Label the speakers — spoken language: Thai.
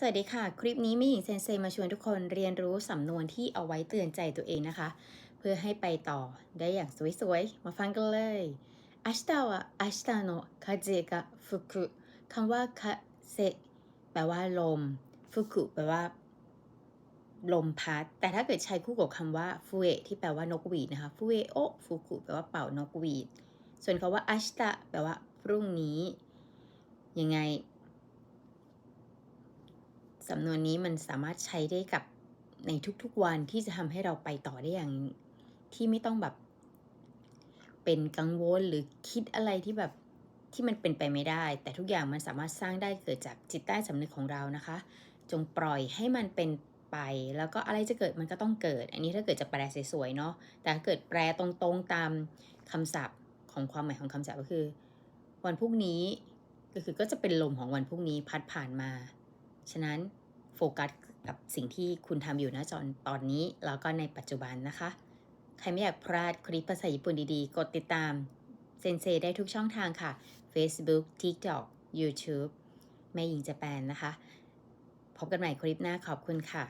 Speaker 1: สวัสดีค่ะ คลิปนี้แม่หญิงเซนเซมาชวนทุกคนเรียนรู้สำนวนที่เอาไว้เตือนใจตัวเองนะคะ เพื่อให้ไปต่อได้อย่างสวยๆ มาฟังกันเลย明日は明日の風が吹くคำว่าคาเซแปลว่าลมฟุกุแปลว่า ลมพัด แต่ถ้าเกิดใช้คู่กับคำว่าฟูเอที่แปลว่านกหวีดนะคะฟูเอโอฟุกุแปลว่าเป่านกหวีด ส่วนคำว่าอัชตะแปลว่าพรุ่งนี้ ยังไง สำนวนนี้มันสามารถใช้ได้กับในทุกๆวันที่จะทำให้เราไปต่อได้อย่างที่ไม่ต้องแบบเป็นกังวลหรือคิดอะไรที่แบบที่มันเป็นไปไม่ได้ แต่ทุกอย่างมันสามารถสร้างได้เกิดจากจิตใต้สำนึกของเรานะคะ จงปล่อยให้มันเป็นไป แล้วก็อะไรจะเกิดมันก็ต้องเกิด อันนี้ถ้าเกิดจะแปลสวยๆเนาะแต่ถ้าเกิดแปลตรงๆตามคำศัพท์ของความหมายของคำศัพท์ก็คือ วันพรุ่งนี้ก็คือก็จะเป็นลมของวันพรุ่งนี้พัดผ่านมา ฉะนั้นโฟกัสกับสิ่งที่คุณทำอยู่นะจอนตอนนี้แล้วก็ในปัจจุบันนะคะ ใครไม่อยากพลาดคลิปภาษาญี่ปุ่นดีๆ กดติดตามเซนเซได้ทุกช่องทางค่ะ Facebook TikTok YouTube แม่หญิงจะแปนนะคะ พบกันใหม่คลิปหน้าขอบคุณค่ะ